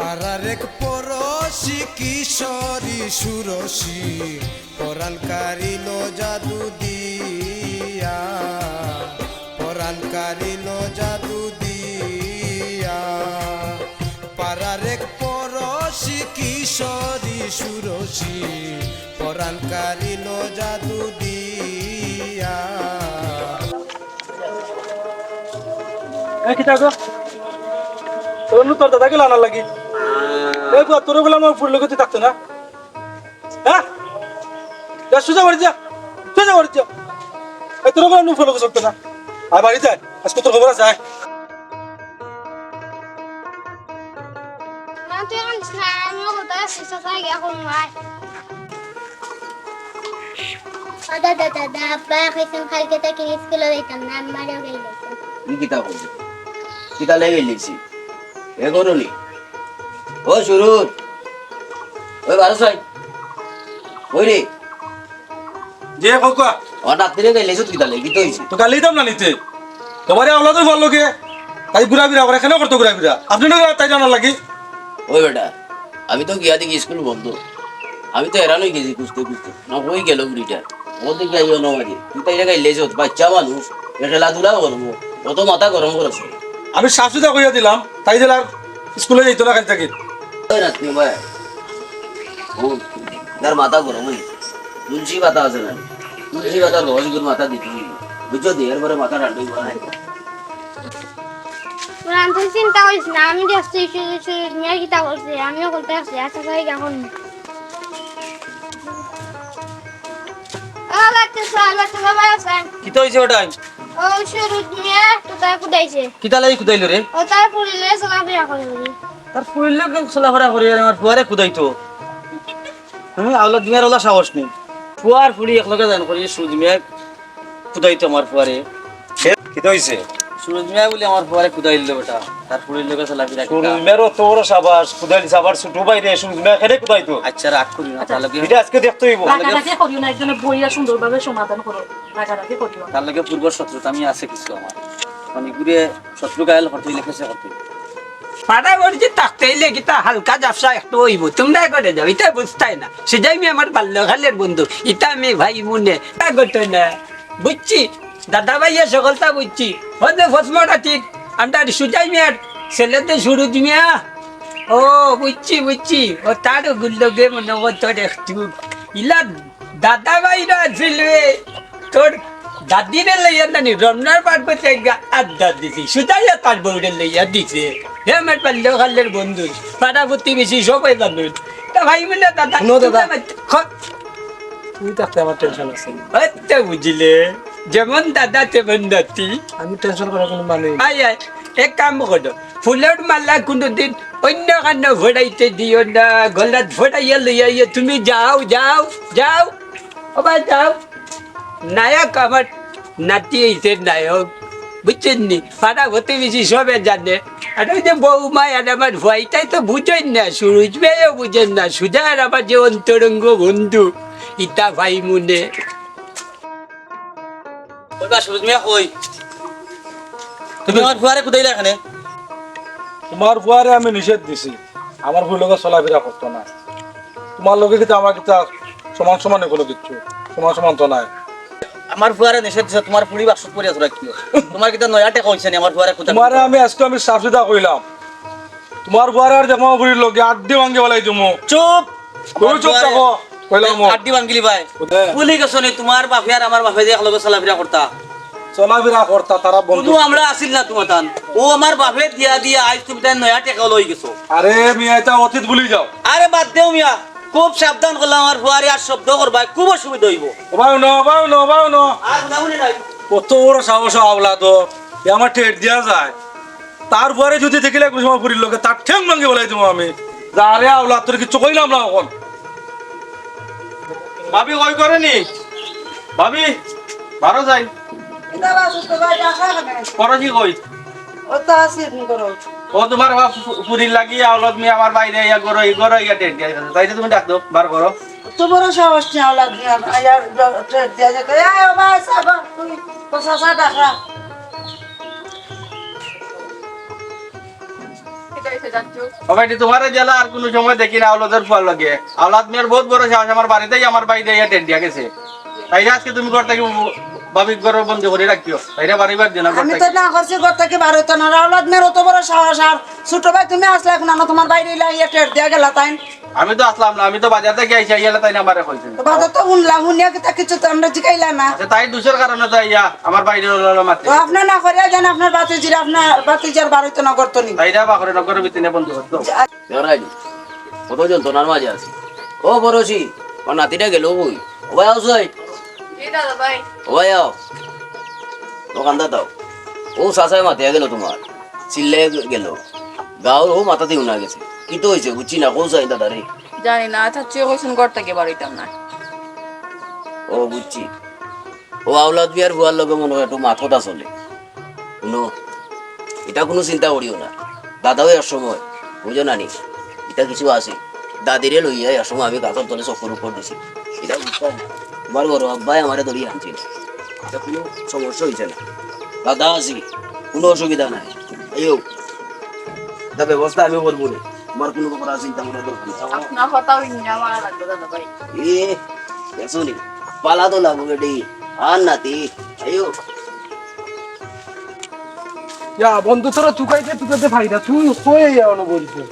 পাড়ার এক পরশি কিশোরী সুরসী পরাণ কারিল জাদু দিয়া। পরাণ কারিল জাদু দিয়া। পাড়ার এক পরশি কিশোরী সুরসী পরাণ কারিল জাদু দিয়া। কিতা গো তোর দাদাকে লানার লাগি। এই গো তোর বলে আমার ফুল লগতে থাকতো না। হ্যাঁ? যা সুজা বাড়ি যা সুজা বাড়ি যা। এই তোর বলে নু ফুল লগতে থাকতো না। আর বাড়ি যায় আজকে তোর খবর আছে দাদা দাদা আব্বা এখন কালকে থেকে স্কুলে যেতাম না আমারও গেল কি কিতা করবি কিতা লেগে লিখছি এ করলি ও সুরুত। ওই বারো সাই ওই রে। যে কোকা গেলে কিতা লেগে তো তো কালি দাম না নিতে তোমারে আওলাদের ভালো লোকে তাই ঘুরা ফিরা করে এখানেও করতো ঘুরা ফিরা? আপনি না তাই জানার লাগি। ওই বেটা আমি তো গিয়া দেখি স্কুল বন্ধ। আমি তো এরান হয়ে গেছি খুঁজতে খুঁজতে। না হয়ে গেল বুড়িটা ও দেখি আইও না মারি তুই তাই জায়গায় লেজ বাচ্চা মানুষ। খেলাধুলা করব। অত মাথা গরম করেছে। আমি সুতরা কইয়া দিলাম তাই দিলে আর স্কুলে যাইতো না কাল থেকে। ওই রাত্রি ভাই? তার মাথা গরম হয়ে তুলসী পাতা আছে না? তুলসী পাতা রসগুলো মাথা দিতে হইল। বুঝছ দিয়ে এরপরে মাথা ঠান্ডা করা তুই চিন্তা করিস না আমি দেখছি মেয়ের কিতা করছি আমিও করতে আসছি আচ্ছা ভাই এখন। কিতা হইছে ওটাই ও শুরু মেয়ে তো তাই কুদাইছে। কিতা লাগি কুদাইলো রে? ও তার পুরিলে চলাফেরা করে তার পুইলে চলাফেরা করি আমার ফুয়ারে কুদাইতো আমি আওলা দিনের ওলা সাহস নেই। ফুয়ার ফুড়ি একলগে জান করি সুরজ মিয়া কুদাইতো আমার ফুয়ারে। কিতা হইছে সুরজ মিয়া বলে আমার ফুয়ারে কুদাইল বেটা তার ফুড়ির লগে চলাফেরা কিতা। মেরো তোর সাবাস কুদাইল সাবার ছুটু বাইরে সুরজ মেয়ে খেলে কুদাই তো আচ্ছা রাগ করি না তার লগে এটা আজকে দেখতে হইব। রাগারাগি করিও না একজনে বইয়া সুন্দরভাবে সমাধান করো। রাগারাগি করিও না। তার লগে পূর্ব শত্রুতা আমি আছে কিছু আমার। মানে ঘুরে শত্রু গায়েল করতে লিখেছে করতে পাড়া বলছি থাকতেই লেগিতা হালকা জাফসা একটু হইব? তোমরা করে যাও, এটা বুঝতাই না। সেটাই আমি আমার বাল্যকালের বন্ধু ইটা আমি ভাই মনে তা করতো না। বুঝছি? দাদা ভাইয়া সকলটা বুঝছি। হতে ফসমটা ঠিক, আমরা সুজাই মিয়ার ছেলেতে শুরু মিয়া। ও, বুঝছি বুঝছি। ও তার গুল্লগে মনে করতো একটু ইলা দাদা ভাইরা ছিল তোর দাদিরে লইয়া নানি রমনার পাট করতে আড্ডা দিছি সুতাইয়া তার বউরে লইয়া দিছে। হে খাল্লের বন্ধু পাড়া প্রতিবেশী সবাই জানো তা ভাই বলে দাদা তুই থাকতে আমার টেনশন আছে। আচ্ছা বুঝলে যেমন দাদা তেমন দাতি আমি টেনশন করার কোনো মানে নেই। আয় আয় এক কাম করো ফুলের মালা কোনোদিন অন্য কান্ন ফোড়াইতে দিও না গলাত ফোড়াইয়া লইয়া ইয়ে তুমি যাও যাও যাও আবার যাও। নায়ক আমার নাতি হইছে নায়ক বুঝছেন নি? পাড়া হতে বেশি সবে জানে। আর ওই যে বৌমা আর আমার ভয়টাই তো বুঝেন না সুরজ ভাইও বুঝেন না সুজা আর আমার যে অন্তরঙ্গ বন্ধু ইতা ভাই মুনে। সুরজ মিয়া কই তুমি আমার ফুয়ারে কুদাইলে এখানে? তোমার ফুয়ারে আমি নিষেধ দিছি। আমার ফুল লগে চলাফেরা করতো না। তোমার লগে কিন্তু আমার কিন্তু সমান সমানে কোনো কিচ্ছু সমান সমান তো নাই। আমার ফুয়ারে নিষেধ দিছে তোমার পুরি বাক্সত পড়িয়া তোরা কি তোমার কিতা নয়া টেকা হইছে আমার ফুয়ারে কুদাইলে তোমারে আমি আজকে আমি সাফ সুতরা কইলাম। তোমার ফুয়ারে আর দেখো বুড়ির লগে আড্ডি ভাঙ্গে বলাই তুমি চুপ! তুমি চুপ থাকো কইলাম। আড্ডি বাঙ্গিলি ভাই। পুলি গেছো নি তোমার বাপে আর আমার বাপে যে একলগে চলাফেরা করতা। চলাফেরা করতা তারা বন্ধু। শুধু আমরা আসিল না তোমার তান ও আমার বাপে দিয়া দিয়া আজ তুমি তাই নয়া টেকা লই গেছো। আরে মিয়া এটা অতীত ভুলি যাও। আরে বাদ দেও মিয়া। খুব সাবধান করলাম আমার ফুয়ারে আর শব্দ করবা খুব অসুবিধা হইব। ওবাও ন ওবাও ন ওবাও ন। আর শুনামুনি নাই। কত বড় সাহস আওলা তো এ আমার টেট দিয়া যায়। তারপরে যদি দেখিলে কোনো সময় পুরীর লোকে তার ঠেং ভাঙ্গে বলাই দেবো আমি। যারে আওলা তোর কিছু কইলাম না এখন। ভাবি কই করেনি? ভাবি ভালো যাই। করজি কই? ও তোমার পুরীর লাগি আওলত মি আমার বাইরে ইয়া গরো ই গরো ইয়া টেট দিয়া তুমি ডাক দাও বার করো। তোমার সাহস নেই আওলা দিয়া আয়ার দিয়া যে কয় আয় বাবা সাবা তুই তো সাসা ডাকা ও তোমার জেলা আর কোনো সময় দেখি না আওলাদের ফুয়ার লাগে। আওলাদ মেয়ের বহুত বড় সাহস আমার বাড়িতেই আমার বাড়িতে ইয়া টেন্ট দিয়া গেছে। তাই আজকে তুমি ঘর থেকে ভাবি ঘর বন্ধ করে রাখিও। তাইরা বাড়িবার দিন ঘর আমি থেকে। তো না করছি ঘর থেকে বার হইতো না। আওলাদ মেয়ের অত বড় সাহস আর। ছোট ভাই তুমি আসলে এখন না তোমার বাইরে ইয়া দিয়া গেলা তাই আমি তো আসলাম না আমি তো বাজার থেকে আইসা তাই না আমারে কইছেন? তো বাদে তো শুনলাম শুনিয়া কিতা কিছু তো আমরা জিকাইলা না। আচ্ছা, তাই দুশোর কারণে তো ইয়া আমার বাইরে তো আপনার না করিয়া জান আপনার বাতিজির আপনার বাতিজার বার হইতো না করতো নি। বাকরে ভিতরে বন্ধ করতো। কত মাঝে আছে? ও নাতিটা গেল বই ও ভাই আও সাই ও ভাই আও। দোকানদার দাও। ও সাসায় মাতিয়া গেল তোমার। চিল্লে গেল। গাও ও মাথা দিয়ে উনা গেছে। কি তো হয়েছে বুঝছি না কোন সাই দাদা রে? জানি না আচ্ছা তুই কইছেন ঘর থেকে বাড়িতাম না ও বুঝছি। ও আওলাদ বিয়ার বুয়ার লগে মনে হয় একটু মাথটা চলে। শুনো এটা কোনো চিন্তা করিও না। দাদাও এর সময় বুঝো না নি? এটা কিছু আছে। দাদিরে লইয়া এর সময় আমি গাছের তলে চক্কর উপর দিছি। এটা তোমার বড় আব্বাই আমারে ধরিয়ে আনছিল। এটা কোনো সমস্যা হয়েছে না। দাদা আছি কোনো অসুবিধা নাই। আইও এটা ব্যবস্থা আমি করব না তোমার কোনো ব্যাপার চিন্তা করার দরকার কথা এ শুনি পালা তো লাগবে বেটি আর নাতি। আইও তুকাইতে তুকাইতে ফাইদা তুই হয়ে যাও না বলছিস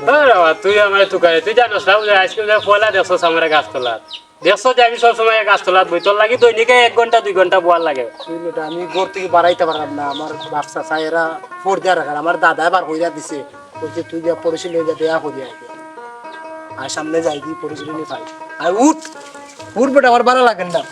তুই আমার তুকাই তুই জানোস না যে আজকে যে পয়লা দেখছস আমার গাছ তোলার দেখছ যে আমি সবসময় গাছ তোলার বই তোর লাগি দৈনিকে এক ঘণ্টা দুই ঘণ্টা বোয়ার লাগে। আমি ঘর থেকে বাড়াইতে পারলাম না আমার বাচ্চা চাইরা ফোর দেওয়া রাখার আমার দাদা এবার হইয়া দিছে। বলছে তুই যা পড়েছিল যা দেয়া হইয়া আর সামনে যাই দি পড়েছিল নি পাই আর উঠ উঠ বেটা আমার ভালো লাগেন না।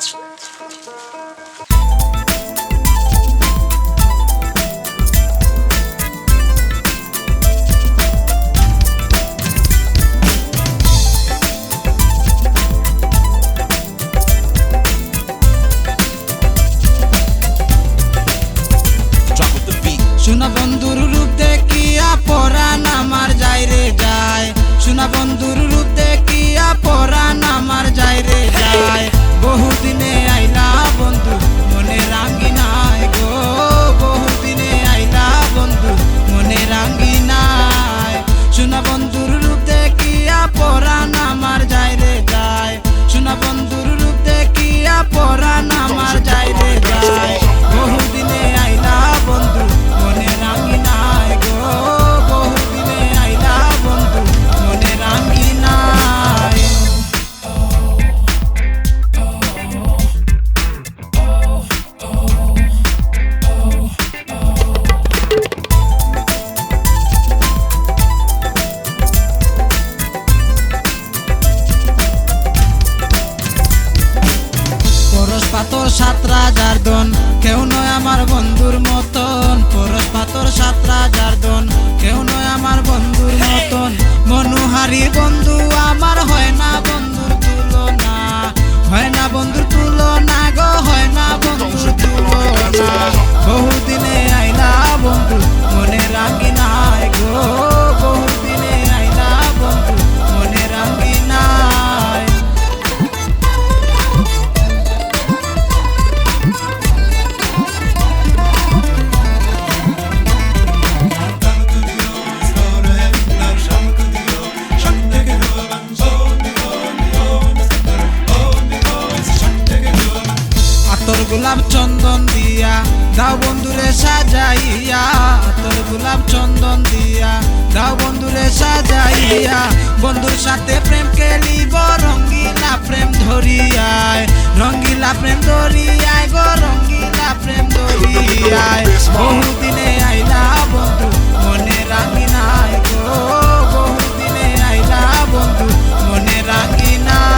Nah. সাজাইয়া আতর গোলাপ চন্দন দিয়া, দাও বন্ধুরে সাজাইয়া, বন্ধুর সাথে প্রেম কেলিব রঙ্গিলা প্রেম ধরিয়ায়, রঙ্গিলা প্রেম ধরিয়ায় গো, রঙ্গিলা প্রেম ধরিয়ায়। বহুদিনে আইলা বন্ধু, মনে রাখি নাই গো, বহুদিনে আইলা বন্ধু, মনে রাখি নাই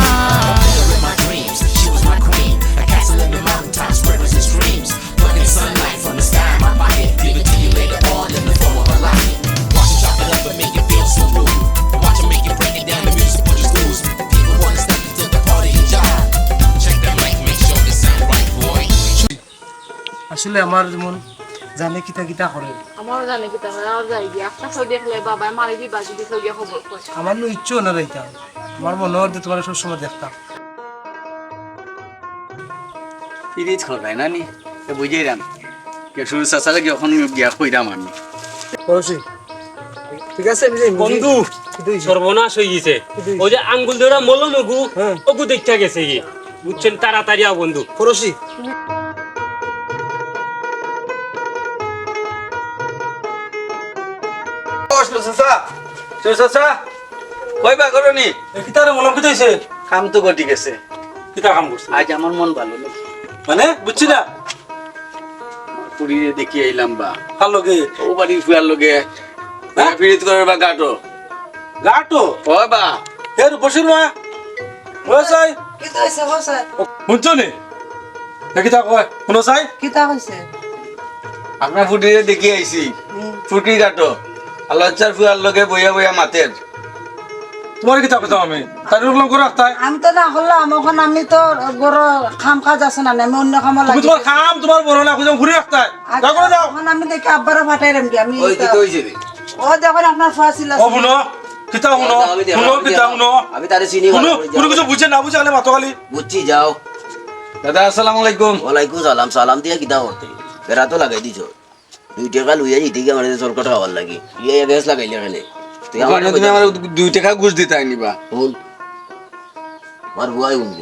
আসলে আমার যেমন জানে কিতা কিতা করে আমার জানে কি তাহলে আর যাই গিয়ে একটা কেউ দেখলে বাবা মারি দিবা যদি কেউ গিয়ে খবর কয়। আমার নো ইচ্ছেও না রইতাম আমার মনে হয় যে তোমার সবসময় দেখতাম। ফিরিজ খরবাই না? নি বুঝেই রাম কে শুরু চাচালে কি এখন গিয়া কইরাম আমি? পড়ছি ঠিক আছে বন্ধু সর্বনাশ হয়ে গেছে। ও যে আঙ্গুল ধরা মলো নগু ওগু দেখা গেছে কি বুঝছেন তাড়াতাড়ি আও বন্ধু। খরচি কইবা করনি কিতারে মলম কি হইছে কাম তো গটি গেছে। কিতা কাম করছে আজ আমার মন ভালো মানে বুঝছি না? পুরীরে দেখি আইলাম বা। ভালো লগে। ও ফুয়ার লগে। করে বা গাটো। গাটো? ও বা। এর বসির মা। বসাই কিতা হইছে শুনছো কিতা কয় শুনো চাই কিতা হইছে আপনার ফুটিরে দেখি আইছি ফুটি গাটো। আল্লাহর ফুয়ার লগে বইয়া বইয়া মাতের তোমার কিতা কথা আমি? তাই রুগলাম করে রাখতাই আমি তো না করলাম এখন আমি তো বড় খাম কাজ আছে না আমি অন্য কামে তুমি লাগি তোমার খাম তোমার বড় না খুঁজে ঘুরে রাখতাই যাও করে যাও। এখন আমি দেখি আব্বারা ফাটাই রাম কি আমি ওই কি হইছে রে ও দেখুন আপনার ফাঁসিল ও শুনো কিতা আমি দেখ- কিতা শুনো। আমি তারে চিনি শুনো কোনো কিছু বুঝে না বুঝে খালি মাতো খালি। বুঝছি যাও। দাদা আসসালামু আলাইকুম। ওয়ালাইকুম সালাম সালাম দিয়া কিতা করতে ফেরা তো লাগাই দিছ। দুই টাকা লইয়া যেতে গিয়ে আমার জলকট খাওয়ার লাগি। ইয়ে গ্যাস লাগাইলে এখানে। তুমি আমার দুই টাকা ঘুষ দিতে নিবা। শুন। আমার বুয়াই শুনব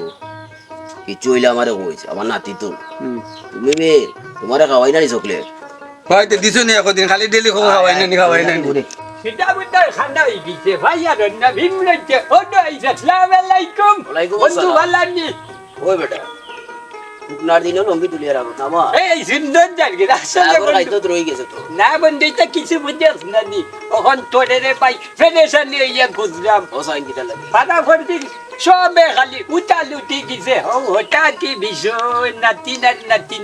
কিচ্ছু হইলে আমারে কইছে। আমার নাতি তো। তুমি বে তোমারে খাওয়াই না চকলেট? হয়তো দিছো নি একদিন? খালি ডেলি খবর খাওয়াই না নি খাওয়াই না? নি সেটা বুঝতে খান্ডা হয়ে গেছে ভাই আর না ভিম লাগছে ও তো আসসালামু আলাইকুম। বন্ধু ওই বেটা। শুকনার দিনও লঙ্গি তুলিয়ে রাখো না মা? এই সুন্দর জায়গা আসলে তারপর বন্ধু। খাইতো তো রয়ে গেছে তো। না বন্ধু এটা কিছু বুঝিস না নি। তখন তোরে রে পাই ফেডেশন নিয়ে ইয়ে খুঁজলাম। ও সাইন কিটা লাগে? ফাটাফট দিন সবে খালি উতাল উঠি গেছে। হো হঠাৎই ভীষণ নাতি নাত নাতি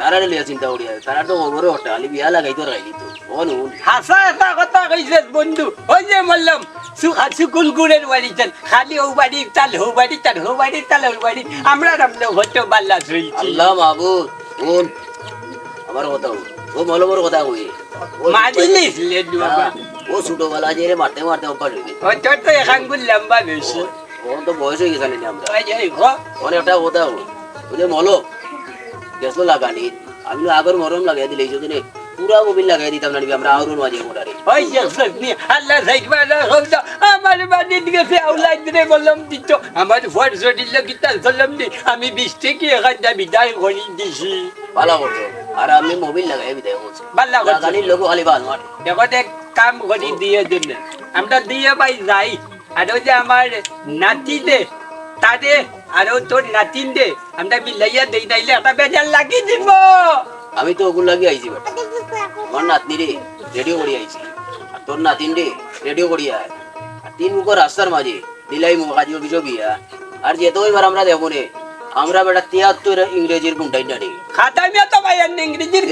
ওই তো ওর তো তারা লিয়া চিন্তা করি তারা তো ওমরে ওটা আলি বিয়া লাগাইতো খাই দিত ও নুন হাসা একটা কথা কইছে বন্ধু ওই যে বললাম সুখা সুকুলগুড়ের বাড়ি চাল খালি ও বাড়ি চাল হো বাড়ি চাল হো বাড়ি চাল ও বাড়ি আমরা রামলে হতো বাল্লা শুইছি আল্লাহ মাহবুব ওন আমার কথা হো ও মলবর কথা কই মারিলিস লে বাবা ও ছোটবেলা যে মারতে মারতে অভ্যাস হয়ে গেছে ও তোর তো এখানগুলো লম্বা বেশি ওর তো বয়স হয়ে গেছে না আমরা ওই যে গো অনেকটা কথা হো ওই যে মলো গেছিল লাগানি আমি তো আগর মরম লাগাই দিলে এই জন্য পুরা মোবিল লাগাই দিতাম না আমরা আউরুন মাঝে মোটারে ওই আল্লাহ সাইকবা না হইতো আমার বাড়ি দিকে আউলাদ রে বললাম দিত আমার ফোর জড়িল গিতা বললাম দি আমি বিশ থেকে এখানটা বিদায় করে দিছি ভালো করতো আর আমি মোবিল লাগাই বিদায় করছি ভালো করছ। লাগানির লোক খালি বাল মারে এখন এক কাম করি দিয়ে জন্য আমরা দিয়ে পাই যাই আর ওই যে আমার নাতি দে তারে আর তোর নাতিন দে আমরা মিলাইয়া দেই একটা বেজার লাগি দিব। আমি তো ওগুলো লাগিয়ে আইছি বেটা। আমার নাতনি রে রেডিও করি আইছি। আর তোর নাতিন রে রেডিও করি আয়। আর তিন মুখো রাস্তার মাঝে দিলাই মুখ কাজি কিছু বিয়া আর এবার আমরা দেখো রে আমরা বেটা তিয়াত্তর ইংরেজির গুন্ডাই না রে। খাতা মে তো ভাই ইংরেজির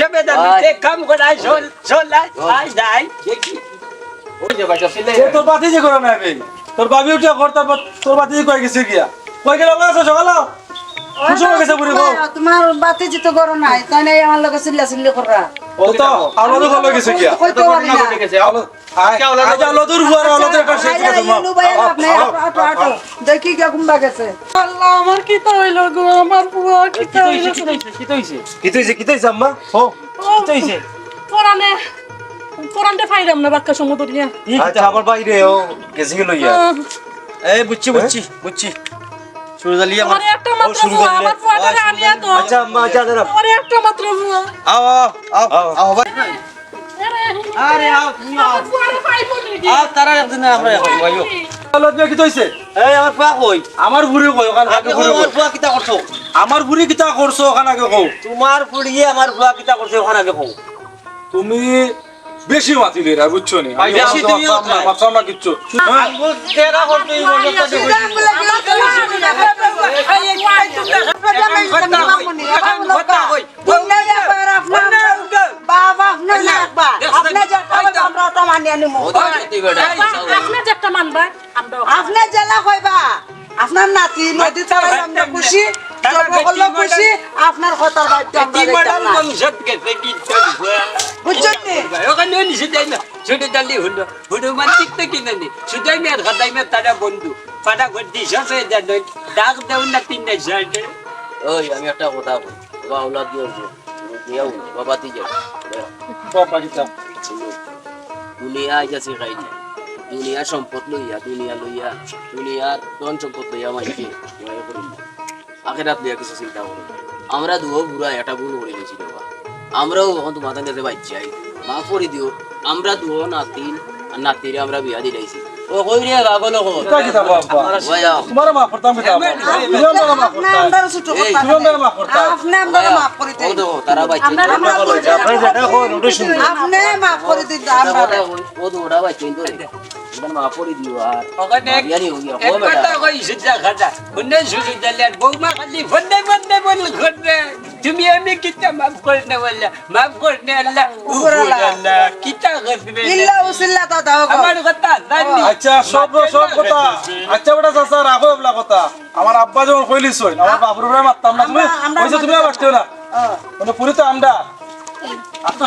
সবে আয়। তে কাম করাই চল চল আই যাই। দেখি ওই যে তোর বাতি যে করে না বে তোর বাবি উঠিয়া ঘর তারপর তোর বাতি কয়ে গেছে গিয়া? কয়ে গেল আছে সকাল কোন সময় গেছে বুড়ি তোমার বাতি জিতো নাই তাই নাই আমার লগে চিল্লা চিল্লি করা ও তো আলাদা ভালো গেছে গিয়া? কইতে পারি না। গেছে। দেখি কে আমার কি তো হইল গো? আমার কি তো পরানে পরানতে ফাইরাম না বাক্কা সমুদ্র নিয়ে আচ্ছা। আমার বাইরে ও গেছে গেল ইয়া এই বুঝছি বুঝছি বুঝছি। শুরু জালি আমার একটা মাত্র বুয়া আমার বুয়াটারে আনিয়া তো। আচ্ছা আম্মা আচ্ছা দাঁড়া আমার একটা মাত্র বুয়া আও আও আও আও। ভাই। আরে আও তুমি আও। আমার পাইবো নাকি আও তারা একদিন আমরা এখন ভাইও। কি কইছে এই আমার পা কই? আমার বুড়ি ফুয়া কিতা করছ? আমার বুড়ি কিতা করছ ওখান আগে কও। তোমার ফুড়িয়ে আমার ফুয়া কিতা করছে ওখানে আগে কও। তুমি বেশি মাতিলে রা বুঝছ নি ভাই, বেশি তুমি কোথায়? মাত্রা না কিচ্ছু হ্যাঁ? তেরা আপনার জেলা কইবা আপনার নাতি নদী চালাই আমরা খুশি খুশি আপনার কথার বাধ্য না। বংশত গেছে কি তোর বুয়া বুঝছেন নি? ওখানে নিচে না ছোট জালি হলো। হুডু মানতিক তো কিনে নি সুদাই মেয়ের তারা বন্ধু। ফাটা ঘর ডাক দেও না তিন সাইডে। ওই আমি একটা কথা বলি বাবা আওলাদ দিয়ে উঠবো বাবা তুই যাও। বাবা কিতা দুনিয়া দুনিয়া সম্পদ লইয়া দুনিয়া লইয়া দুনিয়ার ধন সম্পদ লইয়া মাইকে আখেরাত লইয়া কিছু চিন্তা করো। আমরা দুও বুড়া একটা ভুল করে গেছি বাবা। আমরাও এখন তোমাদের কাছে বাচ্চাই মাফ করে দিও আমরা দুও নাতিন আর নাতিরে আমরা বিয়া দিলাইছি ও কই রে গাগল কো কিতা কিতা বাবা? ওই তোমার মাফ করতাম কিতা বাবা আমরা মাফ করতাম। তুমি আমরা মাফ করতাম। আপনি আমরা মাফ করে ও তো তারা বাচ্চা আমরা করে দিন আপনি যেটা কোন ওটা শুনুন আপনি মাফ করে দিন। আমরা ও তো বাচ্চা মাফ করে দিও আর। ওখানে এক- বিয়া নি হই এক ও বেটা। কথা কইছো যা খাজা শুনে শুনে দিলে বৌমা খালি বন্দে বন্দে বল করে তুমি আমি কিতা মাফ করনে বললা মাফ করনে আল্লাহ উপর আল্লাহ। কিতা করবে ইল্লা উসিল্লা তা দাও গো। আমার কথা জানি। আচ্ছা সব সব কথা। আচ্ছা বেটা চাচা রাখো এবলা কথা। আমার আব্বা যখন কইলিস হই আমার বাপুর উপরে মারতাম না। তুমি কইছো তুমি মারতাম। না। মানে পুরি তো আমরা তো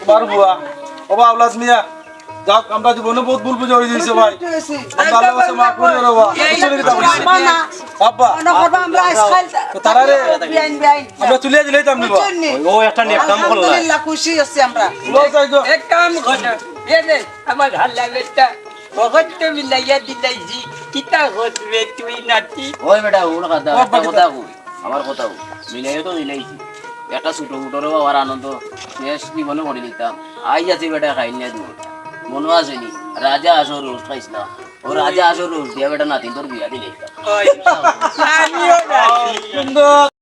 তোমার বুয়া ও আওলাদ মিয়া। যাক আমরা জীবনে বহুত ভুল বুঝে হয়ে যাইছে ভাই। আছে। আমরা আল্লাহ কাছে মাফ করে রে বাবা চলে গেলাম আব্বা। মনে আমরা তো তারা রে আমরা তুলে দিলেই তো নিবা। বুঝছেন নি? আলহামদুলিল্লাহ খুশি হচ্ছি আমরা। লও যাই গো। এক কাম করো। এ রে আমার হাল্লা বেটা। দিলাইছি। কিতা করবে তুই নাতি? ওই বেটা ওর কথা একটা কথা কই? আমার কথা কই? মিলাই তো মিলাইছি। একটা ছোট মুটোর বাবার আনন্দ শেষ জীবনে করে নিতাম। আই যাচ্ছি বেটা খাই না দিব আসেনি রাজা আসর রোজ খাইছিলাম ও রাজা আসর রোজ দিয়া বেটা নাতিন তোর বিয়া দিলে। নাতি